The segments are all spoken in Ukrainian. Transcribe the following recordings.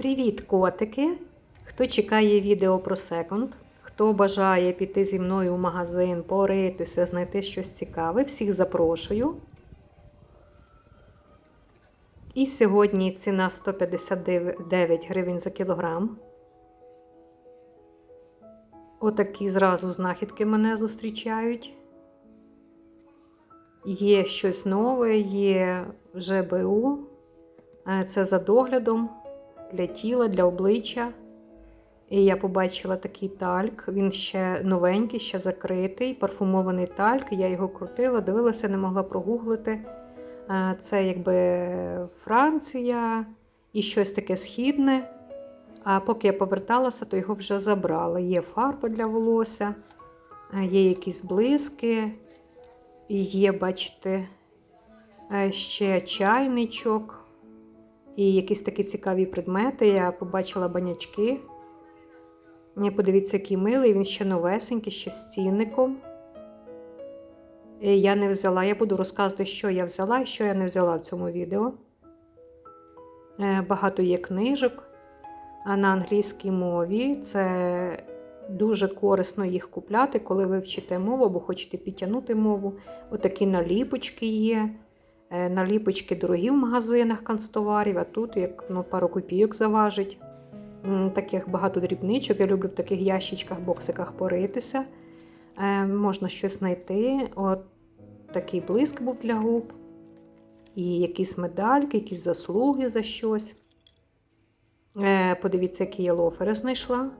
Привіт, котики! Хто чекає відео про секонд, хто бажає піти зі мною в магазин, поритися, знайти щось цікаве, всіх запрошую. І сьогодні ціна 159 гривень за кілограм. Отакі зразу знахідки мене зустрічають. Є щось нове, є ЖБУ. Е, Це за доглядом для тіла, для обличчя. І я побачила такий тальк. Він ще новенький, ще закритий, парфумований тальк. Я його крутила, дивилася, не могла прогуглити. Е, Це якби Франція і щось таке східне. А поки я поверталася, то його вже забрала. Є фарба для волосся, е, є якісь блиски, є, бачите, е, ще чайничок. І якісь такі цікаві предмети. Я побачила банячки. Подивіться, який милий, він ще новесенький, ще з цінником. І Я не взяла, я буду розказувати, що я взяла і що я не взяла в цьому відео. Е, Багато є книжок а на англійській мові. Це дуже корисно їх купляти, коли ви вчите мову або хочете підтягнути мову. Отакі наліпочки є. Е, Наліпочки дорогі в магазинах канцтоварів, а тут як воно пару копійок заважить. Таких багато дрібничок. Я люблю в таких ящичках, боксиках поритися. Е, Можна щось знайти. От такий блиск був для губ. І якісь медальки, якісь заслуги за щось. Е, Подивіться, які я лофери знайшла.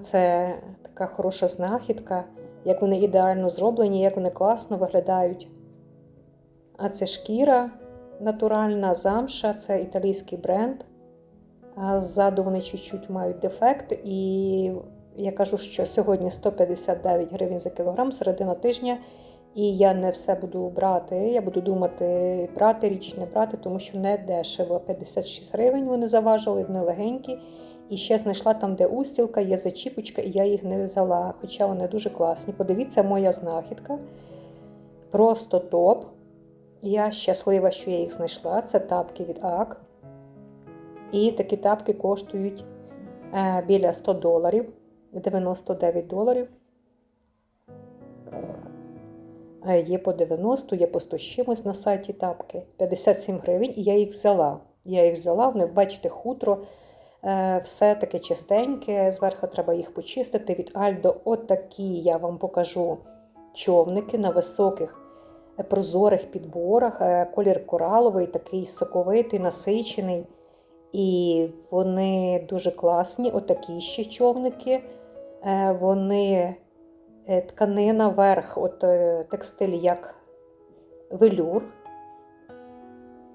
Це така хороша знахідка, як вони ідеально зроблені, як вони класно виглядають. А це шкіра натуральна замша, це італійський бренд. А Ззаду вони чуть-чуть мають дефект. І я кажу, що сьогодні 159 гривень за кілограм, середина тижня. І я не все буду брати. Я буду думати, брати річ, не брати, тому що не дешево. 56 гривень вони заважили, вони легенькі. І ще знайшла там, де устілка, є зачіпочка, і я їх не взяла, хоча вони дуже класні. Подивіться, моя знахідка. Просто топ. Я щаслива, що я їх знайшла. Це тапки від АК. І такі тапки коштують е, біля 100 доларів, 99 доларів. Е, Є по 90, є по 100 чимось на сайті тапки. 57 гривень, і я їх взяла. Я їх взяла, вони, бачите, хутро, е, все таке чистеньке. Зверху треба їх почистити. Від Альдо отакі я вам покажу човники на високих прозорих підборах. Е, Колір кораловий, такий соковитий, насичений. І вони дуже класні. Отакі ще човники. Е, Вони е, тканина верх, от текстиль як велюр,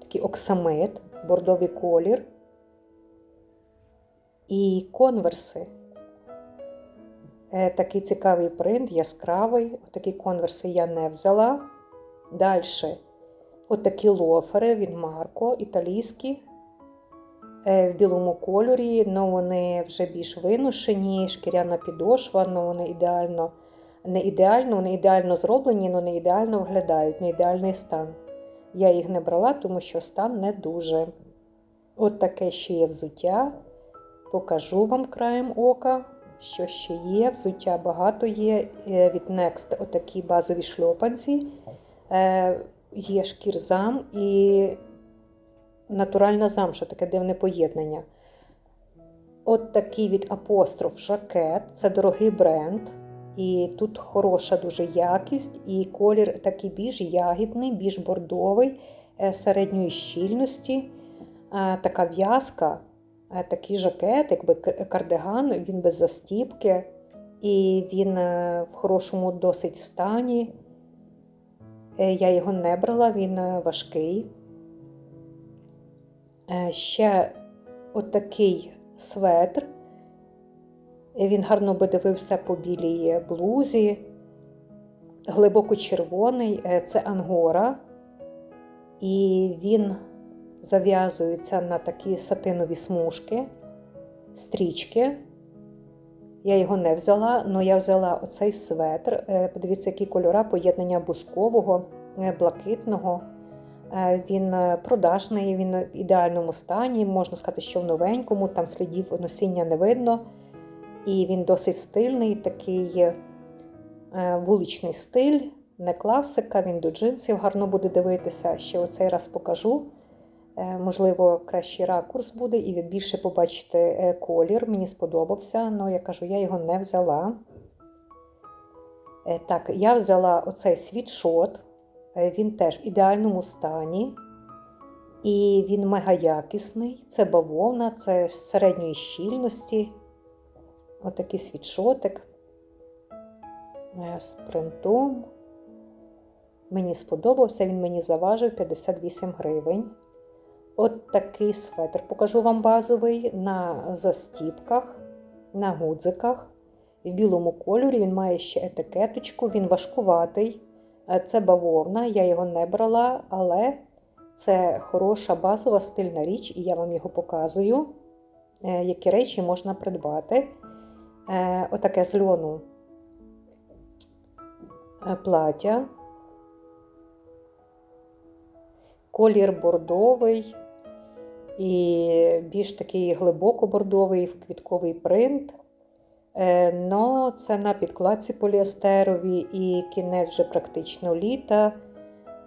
такий оксамит, бордовий колір. І конверси. Такий цікавий принт, яскравий. Отакі конверси я не взяла. Далі отакі лофери від Марко, італійські. Е, В білому кольорі, але вони вже більш виношені, шкіряна підошва, але вони ідеально, не ідеально, вони ідеально зроблені, але не ідеально виглядають, не ідеальний стан. Я їх не брала, тому що стан не дуже. От таке ще є взуття. Покажу вам краєм ока, що ще є. Взуття багато є. Е, Від Next отакі базові шльопанці. Е, Є шкірзам і натуральна замша, таке дивне поєднання. От такий від апостроф жакет. Це дорогий бренд. І тут хороша дуже якість, і колір такий більш ягідний, більш бордовий, е, середньої щільності. Е, Така в'язка, такий жакет, якби кардиган, він без застіпки, і він в хорошому досить стані. Е, Я його не брала, він е, важкий. Е, Ще отакий светр. Він гарно би дивився по білій блузі, глибоко червоний, це ангора, і він зав'язується на такі сатинові смужки, стрічки. Я його не взяла, але я взяла оцей светр. Е, Подивіться, які кольора поєднання бускового, е, блакитного, Е, Він продажний, він в ідеальному стані. Можна сказати, що в новенькому, там слідів носіння не видно. І він досить стильний, такий вуличний стиль, не класика, він до джинсів гарно буде дивитися. Ще оцей раз покажу. Е, Можливо, кращий ракурс буде, і ви більше побачите е, колір. Мені сподобався, але я кажу, я його не взяла. Е, Так, я взяла оцей світшот. Він теж в ідеальному стані. І він мега якісний. Це бавовна, це середньої щільності. Отакий світшотик з принтом. Мені сподобався, він мені заважив 58 гривень. От такий светр покажу вам базовий на застіпках, на гудзиках. В білому кольорі він має ще етикеточку, він важкуватий. Е, Це бавовна, я його не брала, але це хороша базова стильна річ, і я вам його показую, е, які речі можна придбати. Е, Отаке з льону плаття. Колір бордовий і більш такий глибоко бордовий квітковий принт. Е, Но це на підкладці поліестерові і кінець вже практично літа.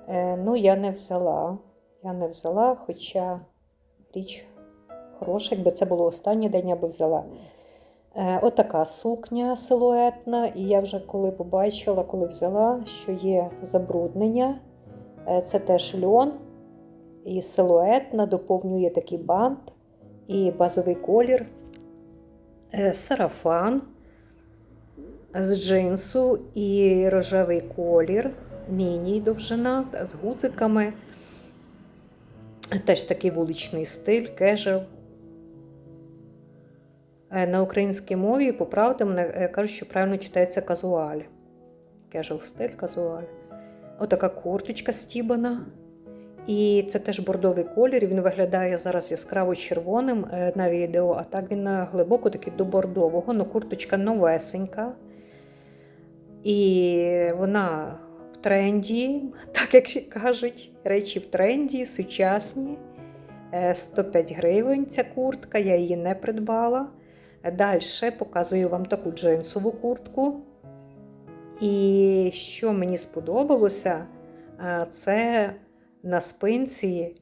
Е, Ну, я не взяла. Я не взяла, хоча річ хороша, якби це було останній день, я би взяла. Е, Отака сукня силуетна, і я вже коли побачила, коли взяла, що є забруднення. Це теж льон і силуетна, доповнює такий бант і базовий колір, Е, сарафан з джинсу і рожевий колір, міні довжина з гудзиками. Теж такий вуличний стиль, кежел. Е, На українській мові, поправте мене, кажуть, що правильно читається казуаль. Кежел стиль, казуаль. Отака курточка стібана. І це теж бордовий колір. Він виглядає зараз яскраво червоним е, на відео, а так він е, глибоко такий до бордового. Ну, курточка новесенька. І вона в тренді, так як кажуть, речі в тренді, сучасні. Е, 105 гривень ця куртка, я її не придбала. Далі показую вам таку джинсову куртку. І що мені сподобалося, е, це на спинці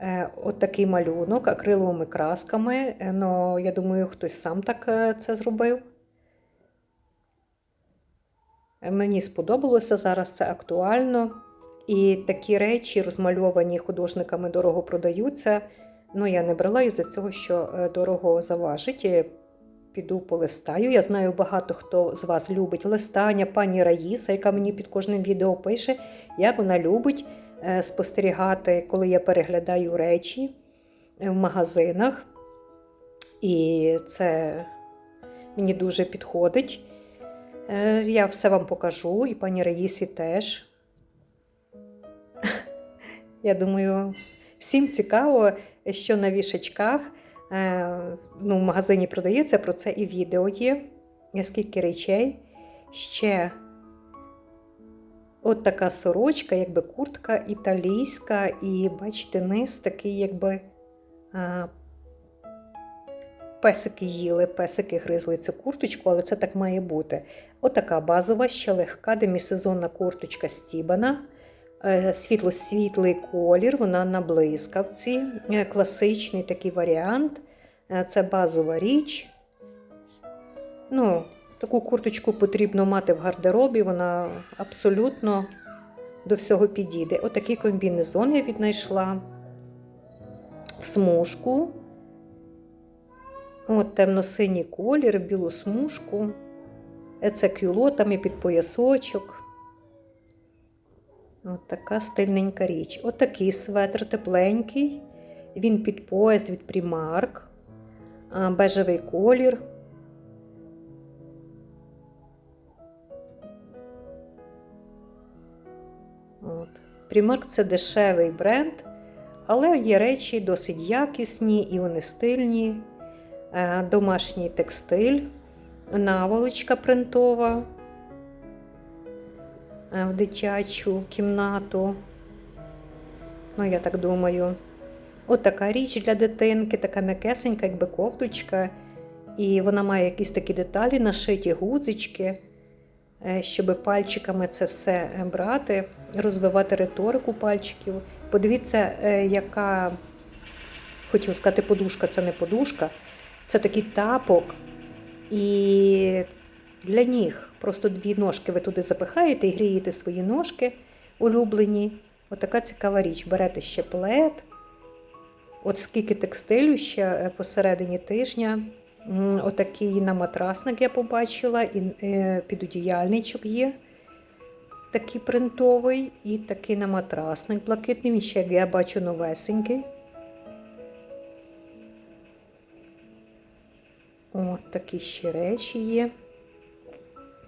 е, от такий малюнок акриловими красками. Е, Ну, я думаю, хтось сам так е, це зробив. Мені сподобалося зараз це актуально. І такі речі, розмальовані художниками, дорого продаються. Ну, я не брала із-за цього, що дорого заважить. Піду полистаю. Я знаю, багато хто з вас любить листання. Пані Раїса, яка мені під кожним відео пише, як вона любить спостерігати, коли я переглядаю речі е, в магазинах. І це мені дуже підходить. Е, Я все вам покажу, і пані Раїсі теж. Я думаю, всім цікаво, що на вішачках е, ну, в магазині продається, про це і відео є. Скільки речей. Ще от така сорочка, якби куртка італійська, і бачите, низ такий, якби е, песики їли, песики гризли цю курточку, але це так має бути. Отака базова, ще легка, демісезонна курточка стібана. Е, Світло-світлий колір, вона на блискавці. Е, Класичний такий варіант. Е, Це базова річ. Ну, таку курточку потрібно мати в гардеробі, вона абсолютно до всього підійде. Отакий комбінезон я віднайшла в смужку. От темно-синій колір, білу смужку. Це кюлотами під поясочок. От така стильненька річ. Отакий светр тепленький. Він під пояс від Primark. Бежевий колір. Primark це дешевий бренд, але є речі досить якісні і вони стильні. Е, Домашній текстиль, наволочка принтова е, в дитячу кімнату. Ну, я так думаю. От річ для дитинки, така м'якесенька, якби ковдручка. І вона має якісь такі деталі, нашиті гудзички, е, щоб пальчиками це все брати, розвивати риторику пальчиків. Подивіться, е, яка, хотіла сказати, подушка це не подушка, це такий тапок. І для ніг просто дві ножки ви туди запихаєте і грієте свої ножки улюблені. Отака цікава річ. Берете ще плед. От скільки текстилю ще е, посередині тижня. Отакий на матрасник я побачила, і е, підодіяльничок є. Такий принтовий, і такий на матрасник блакитний. Він ще, як я бачу, новесенький. От такі ще речі є.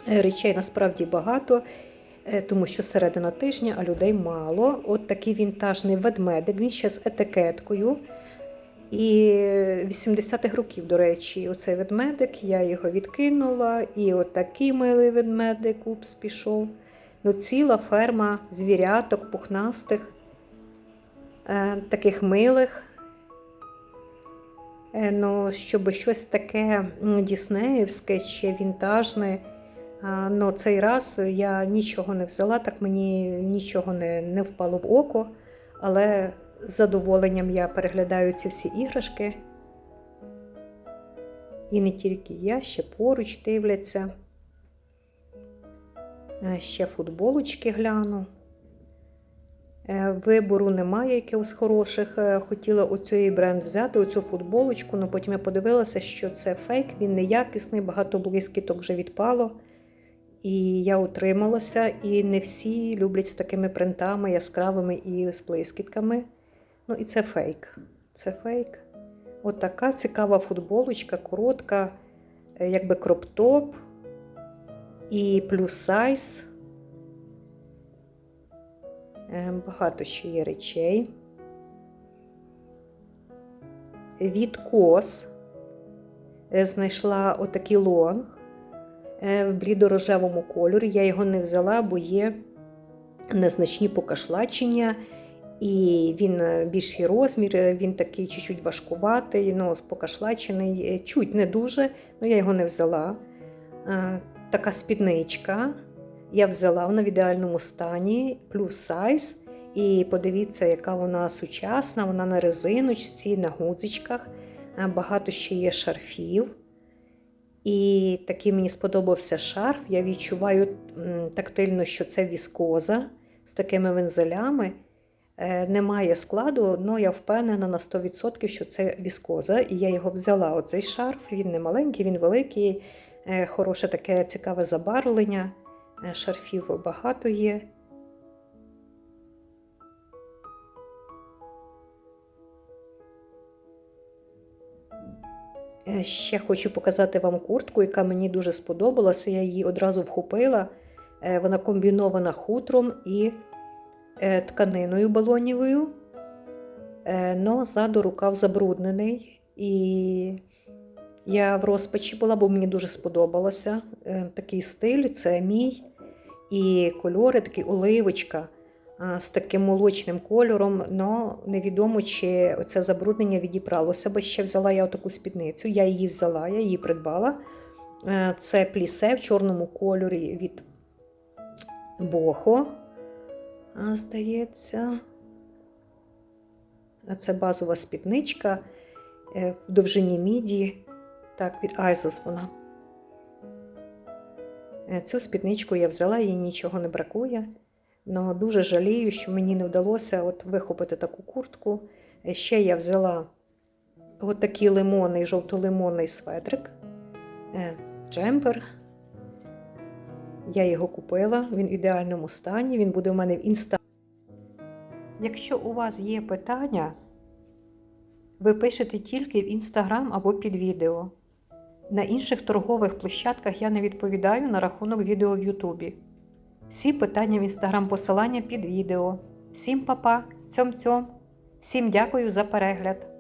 Е, Речей насправді багато, е, тому що середина тижня, а людей мало. От такий вінтажний ведмедик, він ще з етикеткою. І 80-х років, до речі, оцей ведмедик, я його відкинула. І от такий милий ведмедик упс пішов. Ну, ціла ферма звіряток, пухнастих, е, таких милих. Е, Ну, щоб щось таке діснеївське чи вінтажне. Ну, цей раз я нічого не взяла, так мені нічого не, не впало в око, але з задоволенням я переглядаю ці всі іграшки. І не тільки я, ще поруч дивляться. Е, Ще футболочки гляну. Е, Вибору немає якихось хороших. Е, Хотіла оцей бренд взяти, оцю футболочку, але потім я подивилася, що це фейк, він неякісний, багато блискіток вже відпало. І я утрималася, і не всі люблять з такими принтами яскравими і з блискітками. Ну і це фейк. Це фейк. От цікава футболочка, коротка, якби кроп-топ і плюс сайз. Е, Багато ще є речей. Від кос е, знайшла отакий лонг е, в блідорожевому кольорі. Я його не взяла, бо є незначні покашлачення, і він е, більший розмір, він такий чуть-чуть важкуватий, ну, покашлачений, чуть не дуже, але я його не взяла. Така спідничка. Я взяла вона в ідеальному стані, плюс сайз. І подивіться, яка вона сучасна, вона на резиночці, на гудзичках. Багато ще є шарфів. І такий мені сподобався шарф. Я відчуваю тактильно, що це віскоза з такими вензелями. Е, Немає складу, але я впевнена на 100%, що це віскоза. І я його взяла. Оцей шарф, він не маленький, він великий, хороше таке цікаве забарвлення. Е, Шарфів багато є. Е, Ще хочу показати вам куртку, яка мені дуже сподобалася. Я її одразу вхопила. Е, Вона комбінована хутром і е, тканиною балонівою. Е, Но ззаду рукав забруднений. І я в розпачі була, бо мені дуже сподобалося. Е, Такий стиль, це мій. І кольори, такий оливочка з таким молочним кольором. Но невідомо, чи це забруднення відібралося, бо ще взяла я таку спідницю. Я її взяла, я її придбала. Е, Це плісе в чорному кольорі від Бохо, здається. Це базова спідничка е, в довжині міді. Так, від Айзос вона. Е, Цю спідничку я взяла, їй нічого не бракує. Но дуже жалію, що мені не вдалося от вихопити таку куртку. Е, Ще я взяла от такий лимонний, жовто-лимонний светрик, е, джемпер. Я його купила, він в ідеальному стані, він буде у мене в інста. Якщо у вас є питання, ви пишете тільки в інстаграм або під відео. На інших торгових площадках я не відповідаю на рахунок відео в Ютубі. Всі питання в інстаграм посилання під відео. Всім па-па, цьом-цьом. Всім дякую за перегляд.